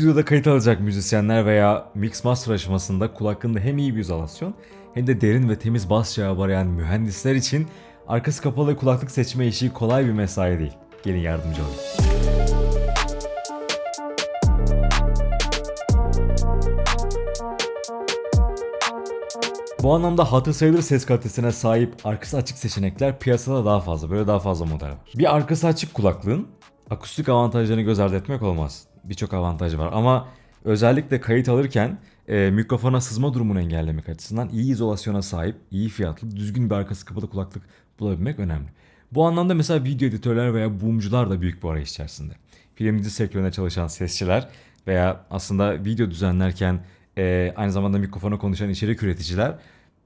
Stüdyoda kayıt alacak müzisyenler veya mix master aşamasında kulaklığında hem iyi bir izolasyon hem de derin ve temiz bas cevabı arayan mühendisler için arkası kapalı kulaklık seçme işi kolay bir mesai değil. Gelin yardımcı olun. Bu anlamda hatır sayılır ses kalitesine sahip arkası açık seçenekler piyasada daha fazla. Böyle daha fazla model var. Bir arkası açık kulaklığın akustik avantajlarını göz ardı etmek olmaz. Birçok avantajı var ama özellikle kayıt alırken e, mikrofona sızma durumunu engellemek açısından iyi izolasyona sahip, iyi fiyatlı, düzgün bir arkası kapalı kulaklık bulabilmek önemli. Bu anlamda mesela video editörler veya boomcular da büyük bir arayış içerisinde. Film dizi sektöründe çalışan sesçiler veya aslında video düzenlerken e, aynı zamanda mikrofona konuşan içerik üreticiler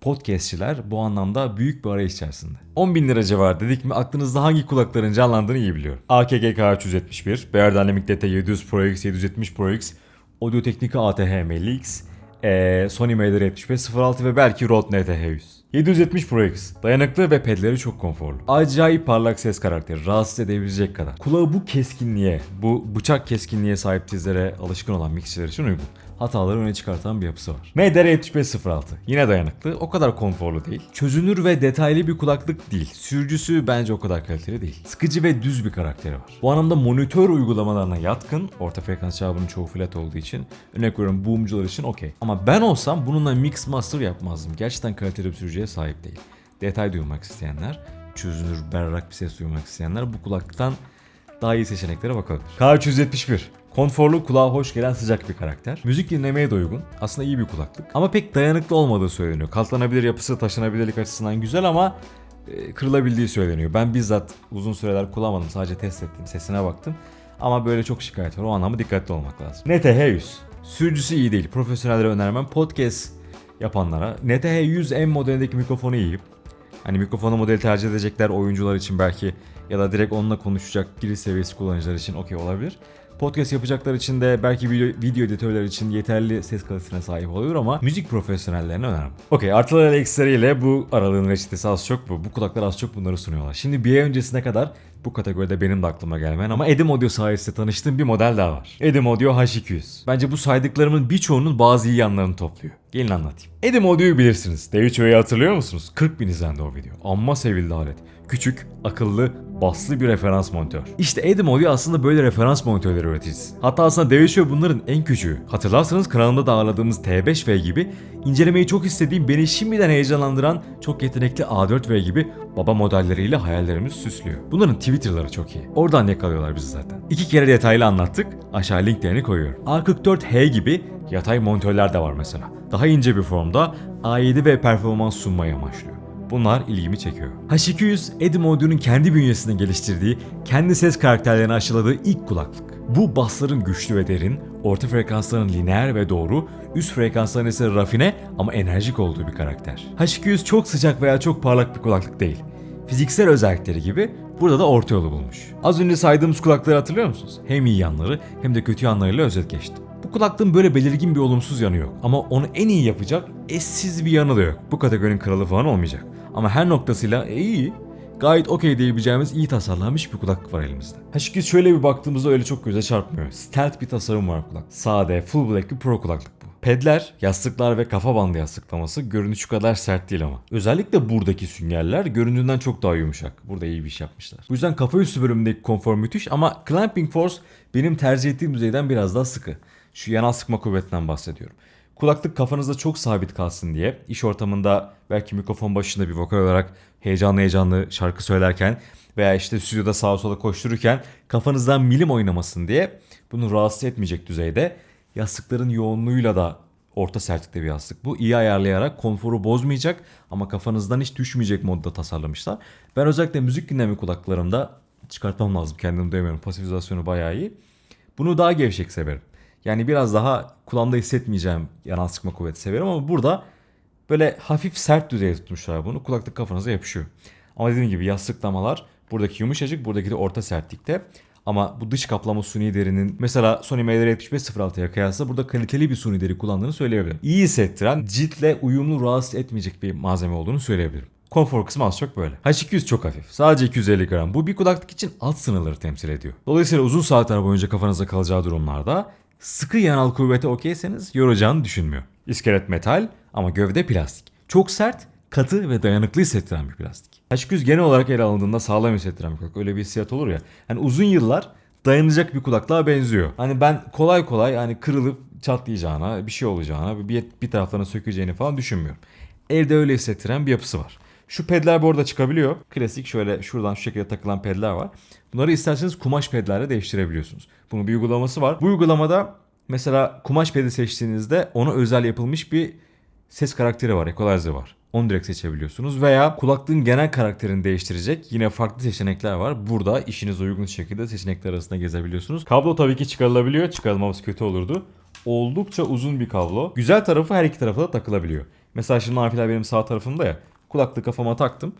podcastçiler bu anlamda büyük bir arayış içerisinde. 10 bin lira civarı dedik mi aklınızda hangi kulakların canlandığını iyi biliyorum. AKG K371, Bear Dynamic DT700 Pro X 770 Pro X, Audio Technica ATH M50X, ee, Sony MD7506 ve belki Rode NTH100. 770 Pro X. Dayanıklı ve pedleri çok konforlu. Acayip parlak ses karakteri. Rahatsız edebilecek kadar. Kulağı bu keskinliğe, bu bıçak keskinliğe sahip tizlere alışkın olan mikserler için uygun. Hataları öne çıkartan bir yapısı var. MDR7506. Yine dayanıklı. O kadar konforlu değil. Çözünür ve detaylı bir kulaklık değil. Sürücüsü bence o kadar kaliteli değil. Sıkıcı ve düz bir karakteri var. Bu anlamda monitör uygulamalarına yatkın. Orta frekans cevabının çoğu flat olduğu için. Örnek veriyorum boomcular için okey. Ama ben olsam bununla mix master yapmazdım. Gerçekten kaliteli bir sürücüye sahip değil. Detay duymak isteyenler, çözünür berrak bir ses duymak isteyenler bu kulaklıktan daha iyi seçeneklere bakabilir. K371 Konforlu, kulağa hoş gelen sıcak bir karakter. Müzik dinlemeye de uygun. Aslında iyi bir kulaklık. Ama pek dayanıklı olmadığı söyleniyor. Katlanabilir yapısı taşınabilirlik açısından güzel ama e, kırılabildiği söyleniyor. Ben bizzat uzun süreler kullanmadım. Sadece test ettim, sesine baktım. Ama böyle çok şikayet var. O anlamda dikkatli olmak lazım. NTH100. Sürücüsü iyi değil. Profesyonellere önermem. Podcast yapanlara. NTH100 M modelindeki mikrofonu iyi. Hani mikrofonu modeli tercih edecekler oyuncular için belki ya da direkt onunla konuşacak giriş seviyesi kullanıcılar için okey olabilir. Podcast yapacaklar için de belki video, video editörler için yeterli ses kalitesine sahip oluyor ama müzik profesyonellerine önemli. Okey artılarıyla eksileriyle bu aralığın reçetesi az çok bu. Bu kulaklar az çok bunları sunuyorlar. Şimdi bir ay öncesine kadar bu kategoride benim de aklıma gelmeyen ama Edim Audio sayesinde tanıştığım bir model daha var. Edim Audio H200. Bence bu saydıklarımın birçoğunun bazı iyi yanlarını topluyor. Gelin anlatayım. Edim Audio'yu bilirsiniz. David hatırlıyor musunuz? 40 bin izlendi o video. Amma sevildi alet. Küçük, akıllı, baslı bir referans monitör. İşte Edim Audio aslında böyle referans monitörleri üreticisi. Hatta aslında David bunların en küçüğü. Hatırlarsanız kanalımda da ağırladığımız T5V gibi incelemeyi çok istediğim beni şimdiden heyecanlandıran çok yetenekli A4V gibi baba modelleriyle hayallerimizi süslüyor. Bunların Twitter'ları çok iyi. Oradan yakalıyorlar bizi zaten. İki kere detaylı anlattık. Aşağı linklerini koyuyorum. A44H gibi yatay monitörler de var mesela. Daha ince bir formda A7 ve performans sunmayı amaçlıyor. Bunlar ilgimi çekiyor. H200, Edim Audio'nun kendi bünyesinde geliştirdiği, kendi ses karakterlerini aşıladığı ilk kulaklık. Bu basların güçlü ve derin, orta frekansların lineer ve doğru, üst frekansların ise rafine ama enerjik olduğu bir karakter. H200 çok sıcak veya çok parlak bir kulaklık değil. Fiziksel özellikleri gibi burada da orta yolu bulmuş. Az önce saydığımız kulakları hatırlıyor musunuz? Hem iyi yanları hem de kötü yanlarıyla özet geçtim. Bu kulaklığın böyle belirgin bir olumsuz yanı yok. Ama onu en iyi yapacak eşsiz bir yanı da yok. Bu kategorinin kralı falan olmayacak. Ama her noktasıyla e, iyi. Gayet okey diyebileceğimiz iyi tasarlanmış bir kulaklık var elimizde. Ha şöyle bir baktığımızda öyle çok göze çarpmıyor. Stealth bir tasarım var kulak. Sade, full black bir pro kulaklık bu. Pedler, yastıklar ve kafa bandı yastıklaması görünüşü kadar sert değil ama. Özellikle buradaki süngerler göründüğünden çok daha yumuşak. Burada iyi bir iş yapmışlar. Bu yüzden kafa üstü bölümündeki konfor müthiş ama clamping force benim tercih ettiğim düzeyden biraz daha sıkı. Şu yanal sıkma kuvvetinden bahsediyorum. Kulaklık kafanızda çok sabit kalsın diye iş ortamında belki mikrofon başında bir vokal olarak heyecanlı heyecanlı şarkı söylerken veya işte stüdyoda sağa sola koştururken kafanızdan milim oynamasın diye bunu rahatsız etmeyecek düzeyde yastıkların yoğunluğuyla da orta sertlikte bir yastık. Bu iyi ayarlayarak konforu bozmayacak ama kafanızdan hiç düşmeyecek modda tasarlamışlar. Ben özellikle müzik dinleme kulaklarımda çıkartmam lazım kendimi duyamıyorum. Pasifizasyonu bayağı iyi. Bunu daha gevşek severim. Yani biraz daha kulağımda hissetmeyeceğim yanal sıkma kuvveti severim ama burada böyle hafif sert düzeye tutmuşlar bunu. Kulaklık kafanıza yapışıyor. Ama dediğim gibi yastıklamalar buradaki yumuşacık, buradaki de orta sertlikte. Ama bu dış kaplama suni derinin mesela Sony MD7506'ya kıyasla burada kaliteli bir suni deri kullandığını söyleyebilirim. İyi hissettiren, ciltle uyumlu rahatsız etmeyecek bir malzeme olduğunu söyleyebilirim. Konfor kısmı az çok böyle. H200 çok hafif. Sadece 250 gram. Bu bir kulaklık için alt sınırları temsil ediyor. Dolayısıyla uzun saatler boyunca kafanızda kalacağı durumlarda Sıkı yanal kuvvete okeyseniz yoracağını düşünmüyor. İskelet metal ama gövde plastik. Çok sert, katı ve dayanıklı hissettiren bir plastik. H200 genel olarak ele alındığında sağlam hissettiren bir kulak. Öyle bir hissiyat olur ya. Hani uzun yıllar dayanacak bir kulaklığa benziyor. Hani ben kolay kolay hani kırılıp çatlayacağına, bir şey olacağına, bir, bir taraflarına sökeceğini falan düşünmüyorum. Evde öyle hissettiren bir yapısı var. Şu pedler bu arada çıkabiliyor. Klasik şöyle şuradan şu şekilde takılan pedler var. Bunları isterseniz kumaş pedlerle değiştirebiliyorsunuz. Bunun bir uygulaması var. Bu uygulamada mesela kumaş pedi seçtiğinizde ona özel yapılmış bir ses karakteri var, equalizer var. Onu direkt seçebiliyorsunuz. Veya kulaklığın genel karakterini değiştirecek yine farklı seçenekler var. Burada işinize uygun şekilde seçenekler arasında gezebiliyorsunuz. Kablo tabii ki çıkarılabiliyor. Çıkarılmaması kötü olurdu. Oldukça uzun bir kablo. Güzel tarafı her iki tarafa da takılabiliyor. Mesela şimdi amfiler benim sağ tarafımda ya. Kulaklığı kafama taktım.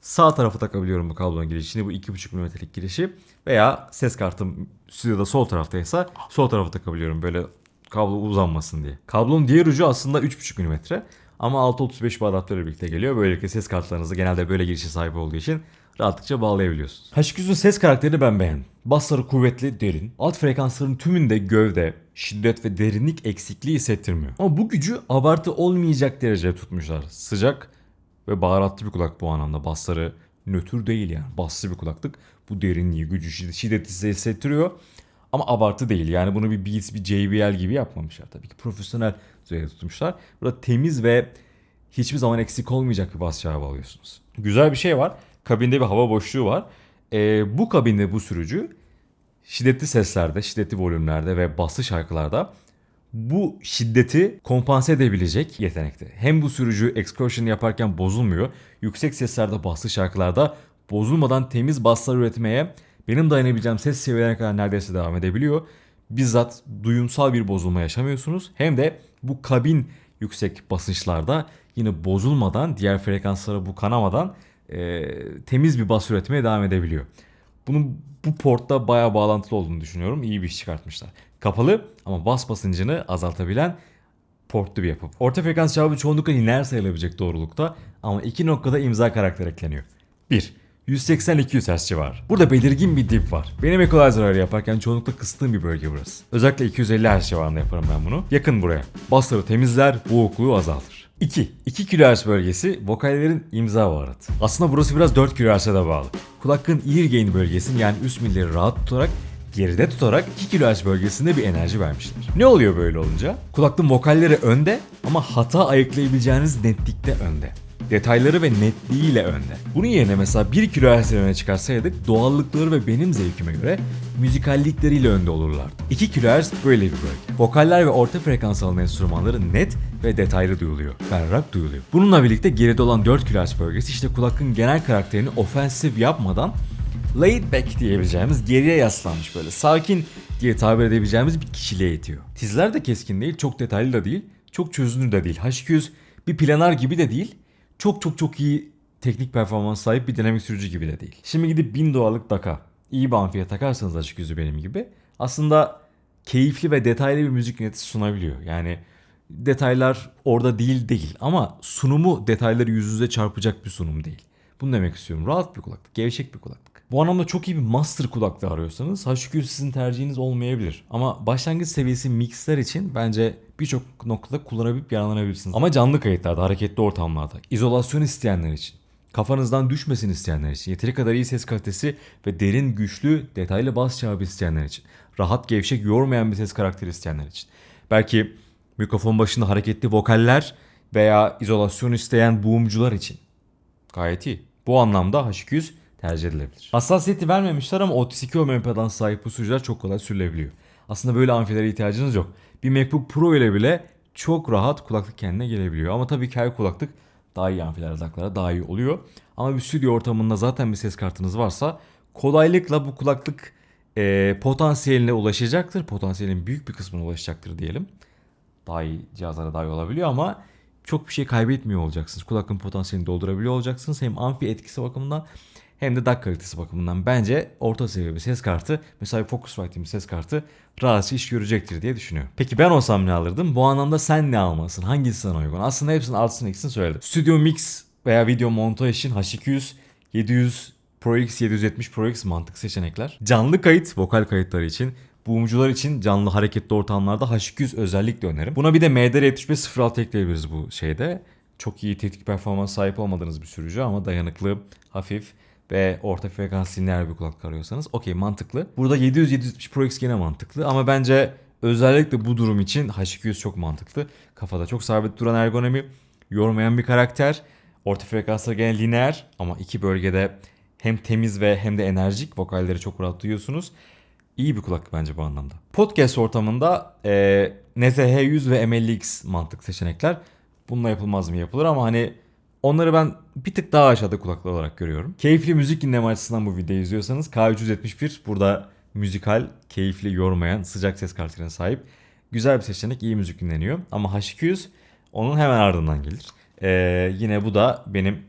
Sağ tarafa takabiliyorum bu kablonun girişini. Bu 2.5 mm'lik girişi. Veya ses kartım stüdyoda sol taraftaysa sol tarafa takabiliyorum. Böyle kablo uzanmasın diye. Kablonun diğer ucu aslında 3.5 mm. Ama 6.35 bir adaptörle birlikte geliyor. Böylelikle ses kartlarınızı genelde böyle girişe sahip olduğu için rahatlıkça bağlayabiliyorsunuz. H200'ün ses karakterini ben beğendim. Basları kuvvetli, derin. Alt frekansların tümünde gövde, şiddet ve derinlik eksikliği hissettirmiyor. Ama bu gücü abartı olmayacak derecede tutmuşlar. Sıcak ve baharatlı bir kulak bu anlamda. Basları nötr değil yani. Baslı bir kulaklık. Bu derinliği, gücü, şiddeti size hissettiriyor. Ama abartı değil. Yani bunu bir Beats, bir JBL gibi yapmamışlar. Tabii ki profesyonel düzeyde tutmuşlar. Burada temiz ve hiçbir zaman eksik olmayacak bir bas cevabı alıyorsunuz. Güzel bir şey var. Kabinde bir hava boşluğu var. Ee, bu kabinde bu sürücü şiddetli seslerde, şiddetli volümlerde ve baslı şarkılarda bu şiddeti kompanse edebilecek yetenekte. Hem bu sürücü excursion yaparken bozulmuyor. Yüksek seslerde baslı şarkılarda bozulmadan temiz baslar üretmeye benim dayanabileceğim ses seviyelerine kadar neredeyse devam edebiliyor. Bizzat duyumsal bir bozulma yaşamıyorsunuz. Hem de bu kabin yüksek basınçlarda yine bozulmadan diğer frekanslara bu kanamadan e, temiz bir bas üretmeye devam edebiliyor. Bunun bu portta bayağı bağlantılı olduğunu düşünüyorum. İyi bir iş çıkartmışlar. Kapalı ama bas basıncını azaltabilen portlu bir yapı. Orta frekans cevabı çoğunlukla lineer sayılabilecek doğrulukta ama iki noktada imza karakter ekleniyor. 1. 180-200 Hz civarı. Burada belirgin bir dip var. Benim equalizer ayarı yaparken çoğunlukla kıstığım bir bölge burası. Özellikle 250 Hz civarında yaparım ben bunu. Yakın buraya. Basları temizler, boğukluğu azaltır. 2. 2 kHz bölgesi vokallerin imza baharatı. Aslında burası biraz 4 kHz'e de bağlı. Kulaklığın ear gain bölgesini yani üst milleri rahat tutarak geride tutarak 2 kHz bölgesinde bir enerji vermişler. Ne oluyor böyle olunca? Kulaklığın vokalleri önde ama hata ayıklayabileceğiniz netlikte önde detayları ve netliğiyle önde. Bunun yerine mesela 1 kHz öne çıkarsaydık doğallıkları ve benim zevkime göre müzikallikleriyle önde olurlardı. 2 kHz böyle bir bölge. Vokaller ve orta frekans alan enstrümanları net ve detaylı duyuluyor. Berrak duyuluyor. Bununla birlikte geride olan 4 kHz bölgesi işte kulaklığın genel karakterini ofensif yapmadan laid back diyebileceğimiz geriye yaslanmış böyle sakin diye tabir edebileceğimiz bir kişiliğe itiyor. Tizler de keskin değil, çok detaylı da değil, çok çözünür de değil. H200 bir planar gibi de değil, çok çok çok iyi teknik performans sahip bir dinamik sürücü gibi de değil. Şimdi gidip 1000 dolarlık Daka iyi bir amfiye takarsanız açık yüzü benim gibi aslında keyifli ve detaylı bir müzik yönetisi sunabiliyor. Yani detaylar orada değil değil ama sunumu detayları yüz yüze çarpacak bir sunum değil. Bunu demek istiyorum. Rahat bir kulaklık, gevşek bir kulaklık. Bu anlamda çok iyi bir master kulaklığı arıyorsanız H200 sizin tercihiniz olmayabilir. Ama başlangıç seviyesi mixler için bence birçok noktada kullanabilip yararlanabilirsiniz. Ama canlı kayıtlarda, hareketli ortamlarda, izolasyon isteyenler için, kafanızdan düşmesin isteyenler için, yeteri kadar iyi ses kalitesi ve derin, güçlü, detaylı bas cevabı isteyenler için, rahat, gevşek, yormayan bir ses karakteri isteyenler için. Belki mikrofon başında hareketli vokaller veya izolasyon isteyen boomcular için. Gayet iyi. Bu anlamda H200 tercih edilebilir. Hassasiyeti vermemişler ama 32 ohm impedans sahip bu sürücüler çok kolay sürülebiliyor. Aslında böyle amfilere ihtiyacınız yok. Bir MacBook Pro ile bile çok rahat kulaklık kendine gelebiliyor. Ama tabii ki her kulaklık daha iyi amfiler adaklara daha iyi oluyor. Ama bir stüdyo ortamında zaten bir ses kartınız varsa kolaylıkla bu kulaklık e, potansiyeline ulaşacaktır. Potansiyelin büyük bir kısmına ulaşacaktır diyelim. Daha iyi cihazlara daha iyi olabiliyor ama çok bir şey kaybetmiyor olacaksınız. Kulaklığın potansiyelini doldurabiliyor olacaksınız. Hem amfi etkisi bakımından hem de DAC kalitesi bakımından bence orta seviye bir ses kartı mesela bir Focusrite bir ses kartı rahatsız iş görecektir diye düşünüyorum. Peki ben olsam ne alırdım? Bu anlamda sen ne almalısın? Hangisi sana uygun? Aslında hepsinin artısını eksisini söyledim. Studio Mix veya video montaj için H200, 700 Pro X, 770 Pro X mantık seçenekler. Canlı kayıt, vokal kayıtları için Boomcular için canlı hareketli ortamlarda H200 özellikle öneririm. Buna bir de MDR7506 ekleyebiliriz bu şeyde. Çok iyi tetik performans sahip olmadığınız bir sürücü ama dayanıklı, hafif ve orta frekans lineer bir kulaklık arıyorsanız okey mantıklı. Burada 700-770 Pro X gene mantıklı ama bence özellikle bu durum için H200 çok mantıklı. Kafada çok sabit duran ergonomi, yormayan bir karakter, orta frekanslar gene lineer ama iki bölgede hem temiz ve hem de enerjik vokalleri çok rahat duyuyorsunuz. İyi bir kulaklık bence bu anlamda. Podcast ortamında e, NTH100 ve M50X mantık seçenekler. Bununla yapılmaz mı yapılır ama hani onları ben bir tık daha aşağıda kulaklık olarak görüyorum. Keyifli müzik dinleme açısından bu videoyu izliyorsanız K371 burada müzikal, keyifli, yormayan, sıcak ses kartlarına sahip. Güzel bir seçenek, iyi müzik dinleniyor. Ama H200 onun hemen ardından gelir. E, yine bu da benim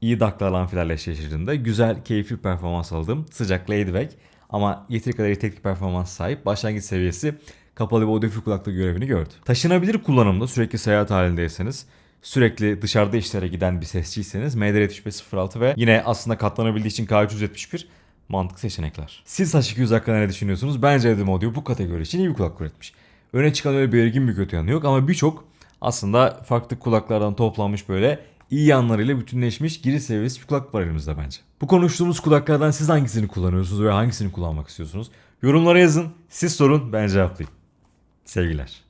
iyi daklarla amfilerle eşleştirdiğinde güzel, keyifli performans aldığım sıcak laidback ama yeteri kadar teknik performans sahip başlangıç seviyesi kapalı bir audio kulaklığı görevini gördü. Taşınabilir kullanımda sürekli seyahat halindeyseniz sürekli dışarıda işlere giden bir sesçiyseniz MD7506 ve yine aslında katlanabildiği için K371 mantıklı seçenekler. Siz H200 hakkında ne düşünüyorsunuz? Bence Edim Audio bu kategori için iyi bir kulaklık üretmiş. Öne çıkan öyle belirgin bir kötü yanı yok ama birçok aslında farklı kulaklardan toplanmış böyle iyi yanlarıyla bütünleşmiş giriş seviyesi bir kulaklık var elimizde bence. Bu konuştuğumuz kulaklardan siz hangisini kullanıyorsunuz ve hangisini kullanmak istiyorsunuz? Yorumlara yazın, siz sorun ben cevaplayayım. Sevgiler.